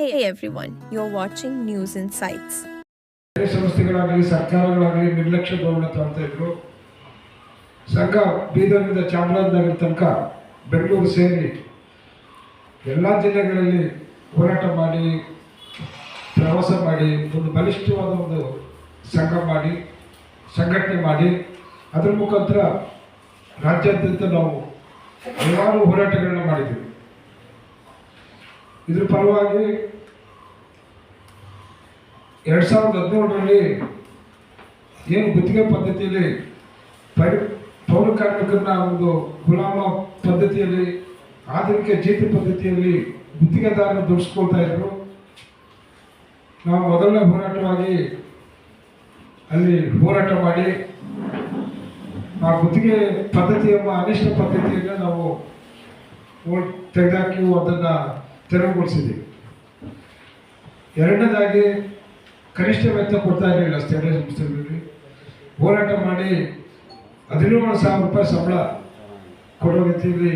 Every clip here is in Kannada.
Hey everyone, you're watching News Insights. ಬೇರೆ ಸಂಸ್ಥೆಗಳಾಗಲಿ ಸರ್ಕಾರಗಳಾಗಲಿ ನಿರ್ಲಕ್ಷ್ಯ ಧೋರಣೆ ಅಂತ ಇದ್ರು ಸಂಘ ಬೀದರ್ನಿಂದ ಚಾಮರಾಜನಗರ ತನಕ ಬೆಂಗಳೂರು ಸೇರಿ ಎಲ್ಲ ಜಿಲ್ಲೆಗಳಲ್ಲಿ ಹೋರಾಟ ಮಾಡಿ ಪ್ರವಾಸ ಮಾಡಿ ಒಂದು ಬಲಿಷ್ಠವಾದ ಒಂದು ಸಂಘ ಮಾಡಿ ಸಂಘಟನೆ ಮಾಡಿ ಅದರ ಮುಖಾಂತರ ರಾಜ್ಯಾದ್ಯಂತ ನಾವು ಹಲವಾರು ಹೋರಾಟಗಳನ್ನ ಮಾಡಿದ್ದೀವಿ ಇದ್ರ ಪರವಾಗಿ ಎರಡು ಸಾವಿರದ ಹದಿನೇಳರಲ್ಲಿ ಏನು ಗುತ್ತಿಗೆ ಪದ್ಧತಿಯಲ್ಲಿ ಪೈ ಪೌರ ಕಾರ್ಮಿಕರನ್ನ ಒಂದು ಗುಲಾಮ ಪದ್ಧತಿಯಲ್ಲಿ, ಆಧುನಿಕ ಜೀತಿ ಪದ್ಧತಿಯಲ್ಲಿ ಗುತ್ತಿಗೆದಾರನ ದುಡಿಸ್ಕೊಳ್ತಾ ಇದ್ರು. ನಾವು ಮೊದಲನೇ ಹೋರಾಟವಾಗಿ ಅಲ್ಲಿ ಹೋರಾಟ ಮಾಡಿ, ಆ ಗುತ್ತಿಗೆ ಪದ್ಧತಿ ಎಂಬ ಅನಿಷ್ಟ ಪದ್ಧತಿಯನ್ನು ನಾವು ತೆಗೆದಾಕಿ ಅದನ್ನು ತೆರವುಗೊಳಿಸಿದ್ದೀವಿ ಎರಡನೇದಾಗಿ ಕನಿಷ್ಠ ವೆಚ್ಚ ಕೊಡ್ತಾ ಇರಲಿಲ್ಲ ಸ್ಥಳೀಯ ಸಂಸ್ಥೆಗಳಲ್ಲಿ. ಹೋರಾಟ ಮಾಡಿ ಹದಿನೇಳು ಸಾವಿರ ರೂಪಾಯಿ ಸಂಬಳ ಕೊಡೋ ರೀತಿಯಲ್ಲಿ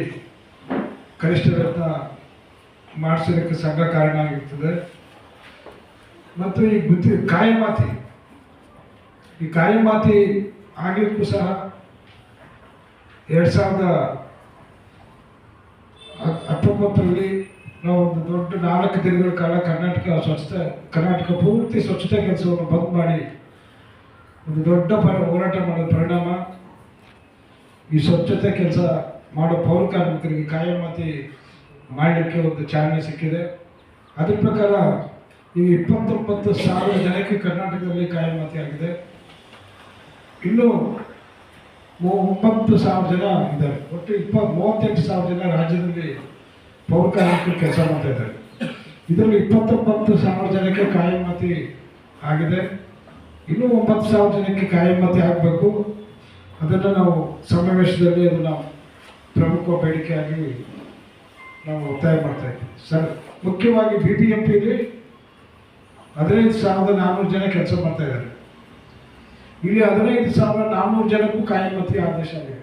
ಕನಿಷ್ಠ ವೇತನ ಮಾಡಿಸೋದಕ್ಕೆ ಸಂಘ ಕಾರಣ ಆಗಿರ್ತದೆ. ಮತ್ತು ಈ ಬುದ್ಧಿ ಕಾಯಮಾತಿ ಈ ಕಾಯಮಾತಿ ಆಗಿದ್ದಕ್ಕೂ ಸಹ ಎರಡು ಸಾವಿರದ ಹತ್ತೊಂಬತ್ತರಲ್ಲಿ ನಾವು ಒಂದು ದೊಡ್ಡ ನಾಲ್ಕು ದಿನಗಳ ಕಾಲ ಕರ್ನಾಟಕ ಸ್ವಚ್ಛತೆ, ಕರ್ನಾಟಕ ಪೂರ್ತಿ ಸ್ವಚ್ಛತೆ ಕೆಲಸವನ್ನು ಬಂದ್ ಮಾಡಿ ಒಂದು ದೊಡ್ಡ ಪರ ಹೋರಾಟ ಮಾಡೋ ಪರಿಣಾಮ ಈ ಸ್ವಚ್ಛತೆ ಕೆಲಸ ಮಾಡೋ ಪೌರ ಕಾರ್ಮಿಕರಿಗೆ ಕಾಯಮಾತಿ ಮಾಡಲಿಕ್ಕೆ ಒಂದು ಚಾಲನೆ ಸಿಕ್ಕಿದೆ. ಅದ್ರ ಪ್ರಕಾರ ಈ ಇಪ್ಪತ್ತೊಂಬತ್ತು ಸಾವಿರ ಜನಕ್ಕೆ ಕರ್ನಾಟಕದಲ್ಲಿ ಕಾಯಮಾತಿ ಆಗಿದೆ. ಇನ್ನು ಒಂಬತ್ತು ಸಾವಿರ ಜನ ಇದ್ದಾರೆ. ಒಟ್ಟು ಇಪ್ಪತ್ತು ಮೂವತ್ತೆಂಟು ಸಾವಿರ ಜನ ರಾಜ್ಯದಲ್ಲಿ ಪೌರ ಕಾರ್ಮಿಕರು ಕೆಲಸ ಮಾಡ್ತಾ ಇದ್ದಾರೆ. ಇದರಲ್ಲಿ ಇಪ್ಪತ್ತೊಂಬತ್ತು ಸಾವಿರ ಜನಕ್ಕೆ ಕಾಯಮಾತಿ ಆಗಿದೆ. ಇನ್ನೂ ಒಂಬತ್ತು ಸಾವಿರ ಜನಕ್ಕೆ ಕಾಯಮಾತಿ ಆಗಬೇಕು ಅದನ್ನು ನಾವು ಸಮಾವೇಶದಲ್ಲಿ ಅದನ್ನು ಪ್ರಮುಖ ಬೇಡಿಕೆಯಾಗಿ ನಾವು ಒತ್ತಾಯ ಮಾಡ್ತಾ ಇದ್ದೀವಿ. ಸರ್, ಮುಖ್ಯವಾಗಿ ಬಿ ಬಿ ಎಂ ಪಿಲಿ ಹದಿನೈದು ಸಾವಿರದ ನಾನ್ನೂರು ಜನ ಕೆಲಸ ಮಾಡ್ತಾ ಇದ್ದಾರೆ. ಇಲ್ಲಿ ಹದಿನೈದು ಸಾವಿರದ ನಾನ್ನೂರು ಜನಕ್ಕೂ ಕಾಯಮತಿ ಆದೇಶ ಆಗಿದೆ.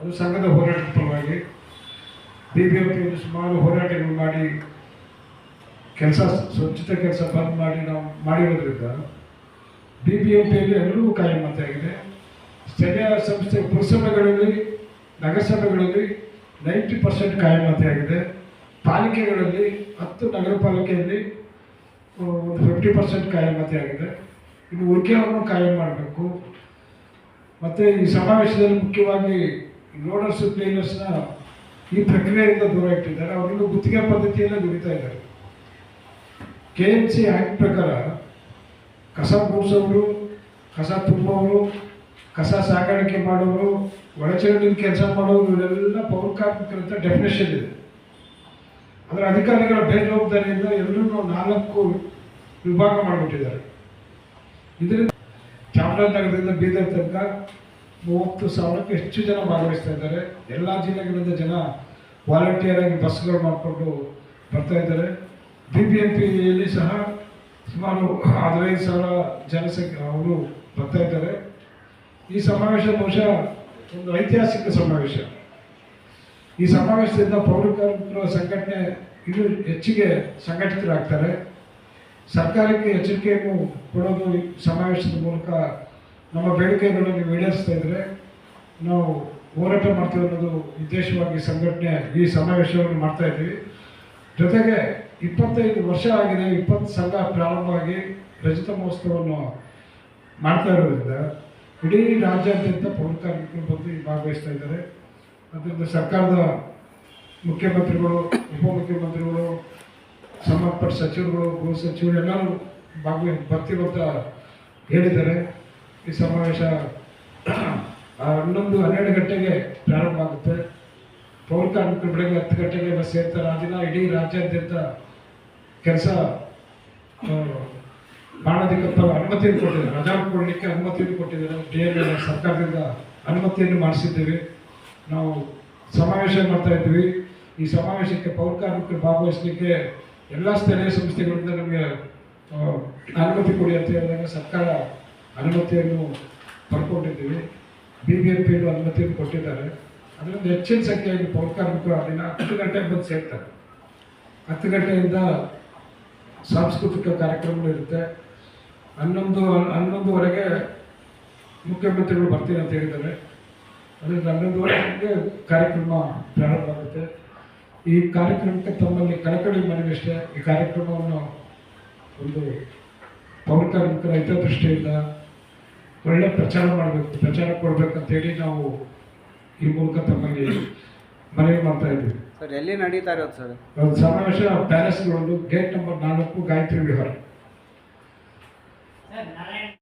ಅದು ಸಂಘದ ಹೋರಾಟದ ಪರವಾಗಿ. ಬಿ ಬಿ ಎಂ ಸುಮಾರು ಹೋರಾಟಗಳು ಮಾಡಿ ಕೆಲಸ, ಸ್ವಚ್ಛತೆ ಕೆಲಸ ಬಂದ್ ಮಾಡಿ ನಾವು ಮಾಡಿರೋದ್ರಿಂದ ಬಿ ಬಿ ಎಂ ಪಿಯಲ್ಲಿ ಎಲ್ಲರಿಗೂ ಕಾಯಮತ್ತಾಗಿದೆ ಸ್ಥಳೀಯ ಸಂಸ್ಥೆ ಪುರಸಭೆಗಳಲ್ಲಿ, ನಗರಸಭೆಗಳಲ್ಲಿ ನೈಂಟಿ ಪರ್ಸೆಂಟ್ ಕಾಯಮತಿ ಆಗಿದೆ ಪಾಲಿಕೆಗಳಲ್ಲಿ, ಹತ್ತು ನಗರ ಪಾಲಿಕೆಯಲ್ಲಿ ಒಂದು ಫಿಫ್ಟಿ ಪರ್ಸೆಂಟ್ ಕಾಯಮತಿ ಆಗಿದೆ ಇನ್ನು ಉಳಿಕೆಯನ್ನು ಕಾಯಂ ಮಾಡಬೇಕು. ಮತ್ತು ಈ ಸಮಾವೇಶದಲ್ಲಿ ಮುಖ್ಯವಾಗಿ ನೋಡರ್ಸ್ ಕ್ಲೀನರ್ಸ್ನ ಈ ಪ್ರಕ್ರಿಯೆಯಿಂದ ದೂರ ಇಟ್ಟಿದ್ದಾರೆ. ಅವರಿನ್ನು ಗುತ್ತಿಗೆ ಪದ್ಧತಿಯನ್ನು ದುಡಿತಾ ಇದ್ದಾರೆ. ಕೆ ಎಂ ಸಿ ಆ್ಯಕ್ಟ್ ಪ್ರಕಾರ ಕಸ ಗುಡಿಸೋರು ಕಸ ತುಂಬೋರು ಕಸ ಸಾಗಾಣಿಕೆ ಮಾಡೋರು ಒಳಚರಂಡಿ ಕೆಲಸ ಮಾಡೋರು, ಇವರೆಲ್ಲ ಪೌರ ಕಾರ್ಮಿಕರಂತ ಡೆಫಿನೇಷನ್ ಇದೆ. ಅದರ ಅಧಿಕಾರಿಗಳ ಬೇಜವಾಬ್ದಾರಿಯಿಂದ ಎಲ್ಲರೂ ನಾಲ್ಕು ವಿಭಾಗ ಮಾಡಿಬಿಟ್ಟಿದ್ದಾರೆ. ಇದರಿಂದ ಚಾಮರಾಜನಗರದಿಂದ ಬೀದರ್ ತನಕ ಮೂವತ್ತು ಸಾವಿರಕ್ಕೆ ಹೆಚ್ಚು ಜನ ಭಾಗವಹಿಸ್ತಾ ಇದ್ದಾರೆ. ಎಲ್ಲ ಜಿಲ್ಲೆಗಳಿಂದ ಜನ ವಾಲಂಟಿಯರ್ ಆಗಿ ಬಸ್ಗಳು ಮಾಡಿಕೊಂಡು ಬರ್ತಾ ಇದ್ದಾರೆ. ಬಿ ಬಿ ಎಂ ಪಿಯಲ್ಲಿ ಸಹ ಸುಮಾರು ಹದಿನೈದು ಸಾವಿರ ಜನಸಂಖ್ಯೆ ಅವರು ಬರ್ತಾ ಇದ್ದಾರೆ. ಈ ಸಮಾವೇಶ ಬಹುಶಃ ಒಂದು ಐತಿಹಾಸಿಕ ಸಮಾವೇಶ. ಈ ಸಮಾವೇಶದಿಂದ ಪೌರ ಕಾರ್ಮಿಕರ ಸಂಘಟನೆ ಇದು ಹೆಚ್ಚಿಗೆ ಸಂಘಟಿತರಾಗ್ತಾರೆ. ಸರ್ಕಾರಕ್ಕೆ ಎಚ್ಚರಿಕೆಯನ್ನು ಕೊಡೋದು ಸಮಾವೇಶದ ಮೂಲಕ ನಮ್ಮ ಬೇಡಿಕೆಗಳನ್ನು ನೀವು ಈಡೇರಿಸ್ತಾ ಇದ್ರೆ ನಾವು ಹೋರಾಟ ಮಾಡ್ತೀವಿ ಅನ್ನೋದು ಉದ್ದೇಶವಾಗಿ ಸಂಘಟನೆ, ಈ ಸಮಾವೇಶವನ್ನು ಮಾಡ್ತಾ ಇದ್ದೀವಿ. ಜೊತೆಗೆ ಇಪ್ಪತ್ತೈದು ವರ್ಷ ಆಗಿದೆ, ಇಪ್ಪತ್ತು ಸಂಘ ಪ್ರಾರಂಭವಾಗಿ ರಜತ ಮಹೋತ್ಸವವನ್ನು ಮಾಡ್ತಾ ಇರೋದ್ರಿಂದ ಇಡೀ ರಾಜ್ಯಾದ್ಯಂತ ಪೌರ ಬಂದು ಭಾಗವಹಿಸ್ತಾ ಇದ್ದಾರೆ. ಅದರಿಂದ ಸರ್ಕಾರದ ಮುಖ್ಯಮಂತ್ರಿಗಳು, ಉಪಮುಖ್ಯಮಂತ್ರಿಗಳು, ಸಂಬಂಧಪಟ್ಟ ಸಚಿವರುಗಳು, ಗೃಹ ಸಚಿವರು ಎಲ್ಲರೂ ಭಾಗವಹಿ, ಬರ್ತೀವಿ ಅಂತ ಹೇಳಿದ್ದಾರೆ. ಈ ಸಮಾವೇಶ ಹನ್ನೊಂದು ಹನ್ನೆರಡು ಗಂಟೆಗೆ ಪ್ರಾರಂಭ ಆಗುತ್ತೆ. ಪೌರ ಕಾರ್ಮಿಕರು ಬೆಳಗ್ಗೆ ಹತ್ತು ಗಂಟೆಗೆ ಬಸ್ ಸೇರ್ತಾರೆ ಆ ದಿನ ಇಡೀ ರಾಜ್ಯಾದ್ಯಂತ ಕೆಲಸ ಮಾಡೋದಕ್ಕೆ ತಾವು ಅನುಮತಿಯನ್ನು ಕೊಟ್ಟಿದ್ದಾರೆ. ರಜಾ ಕೊಡಲಿಕ್ಕೆ ಅನುಮತಿಯನ್ನು ಕೊಟ್ಟಿದ್ದಾರೆ. ಡಿ ಎಲ್ ಸರ್ಕಾರದಿಂದ ಅನುಮತಿಯನ್ನು ಮಾಡಿಸಿದ್ದೀವಿ. ನಾವು ಸಮಾವೇಶ ಮಾಡ್ತಾ ಇದ್ವಿ ಈ ಸಮಾವೇಶಕ್ಕೆ ಪೌರ ಕಾರ್ಮಿಕರು ಭಾಗವಹಿಸಲಿಕ್ಕೆ ಎಲ್ಲ ಸ್ಥಳೀಯ ಸಂಸ್ಥೆಗಳಿಂದ ನಮಗೆ ಅನುಮತಿ ಕೊಡಿ ಅಂತ ಹೇಳಿದಾಗ ಸರ್ಕಾರ ಅನುಮತಿಯನ್ನು ಪಡ್ಕೊಂಡಿದ್ದೀವಿ. ಬಿ ಬಿ ಎಂ ಪಿಯಲ್ಲೂ ಅನುಮತಿಯನ್ನು ಕೊಟ್ಟಿದ್ದಾರೆ. ಅದರಿಂದ ಹೆಚ್ಚಿನ ಸಂಖ್ಯೆಯಲ್ಲಿ ಪೌರ ಕಾರ್ಮಿಕರು ಅಲ್ಲಿನ ಹತ್ತು ಗಂಟೆಗೆ ಬಂದು ಸೇರ್ತಾರೆ. ಹತ್ತು ಗಂಟೆಯಿಂದ ಸಾಂಸ್ಕೃತಿಕ ಕಾರ್ಯಕ್ರಮಗಳು ಇರುತ್ತೆ. ಹನ್ನೊಂದು, ಹನ್ನೊಂದುವರೆಗೆ ಮುಖ್ಯಮಂತ್ರಿಗಳು ಬರ್ತೀನಿ ಅಂತ ಹೇಳಿದ್ದಾರೆ. ಅದರಿಂದ ಹನ್ನೊಂದುವರೆಗೆ ಕಾರ್ಯಕ್ರಮ ಪ್ರಾರಂಭ ಆಗುತ್ತೆ. ಈ ಕಾರ್ಯಕ್ರಮಕ್ಕೆ ತಮ್ಮಲ್ಲಿ ಕಳಕಳಿ ಮನವಿ ಅಷ್ಟೇ. ಈ ಕಾರ್ಯಕ್ರಮವನ್ನು ಒಂದು ಪೌರ ಕಾರ್ಮಿಕರ ಹಿತದೃಷ್ಟಿಯಿಂದ ಒಳ್ಳೆ ಪ್ರಚಾರ ಮಾಡಬೇಕು ಪ್ರಚಾರ ಕೊಡ್ಬೇಕಂತೇಳಿ ನಾವು ಈ ಮೂಲಕ ತಮ್ಮಲ್ಲಿ ಮನವಿ ಮಾಡ್ತಾ ಇದ್ದೀವಿ. ಸರ್ ಎಲ್ಲಿ ನಡೀತಾ ಇರೋದು ಸರ್? ಒಂದು ಸಮಾವೇಶ ಪ್ಯಾಲೇಸ್ ಗ್ರೌಂಡು ಗೇಟ್ ನಂಬರ್ ನಾಲ್ಕು ಗಾಯತ್ರಿ ವಿಹಾರ.